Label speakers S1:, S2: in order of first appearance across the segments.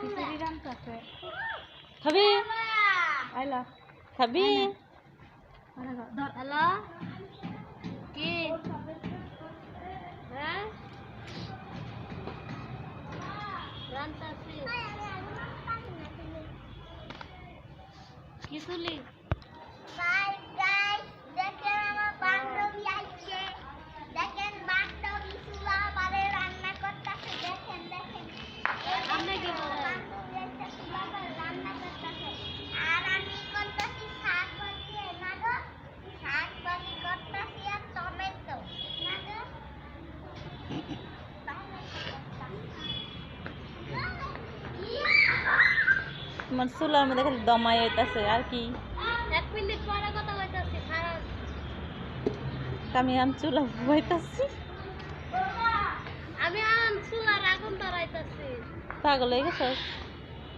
S1: খিচুড়ি রান্তাছে
S2: খাবি?
S1: আইলা।
S2: খাবি?
S1: হ্যালো কি? হ্যাঁ? রান্তাছি। কি
S2: তোমার চুলার মধ্যে খালি দমাই হইতাছে আর কি।
S1: এক মিনিট পরে কথা কইতাছি খারাপ।
S2: আমি আন চুলা বইতাছি
S1: আমি আন চুলার আগুন ধরাইতাছি।
S2: পাগল হয়ে গেছস?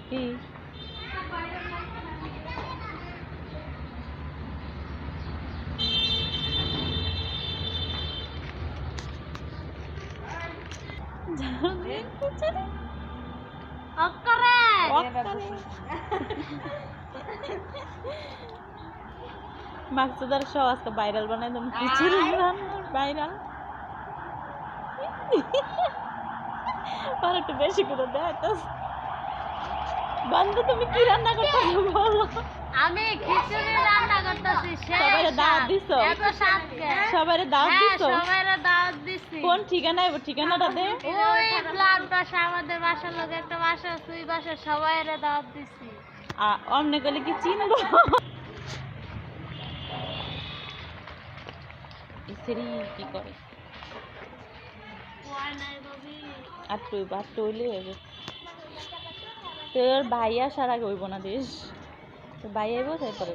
S2: কি?
S1: অক্করে
S2: মাকসুদার সহ আজকে ভাইরাল বানাই তুমি খিচুড়ি ভাইরাল আর একটু বেশি করে দেয় তো বন্ধু তুমি কি রান্না করতে বলো?
S1: আমি খিচুড়ি রান্না করতেছি
S2: সবাইরে দাওয়াত দিছো?
S1: এত স্বাদ কে
S2: সবাই দাওয়াত
S1: হ্যাঁ
S2: দিছো?
S1: সবাইরে দাওয়াত দিছি।
S2: কোন ঠিকানায় ঠিকানাটা দে।
S1: ওই বাসা আমাদের বাসার লোক একটা বাসা ওই বাসা সবাইরে দাওয়াত দিছি।
S2: অমনে গেলে কি চিনবো? ইসেরি কি করে? আর তুই আর টইলে তোর ভাই আসার আগে হইব না দেশ? তো ভাই আইব তারপরে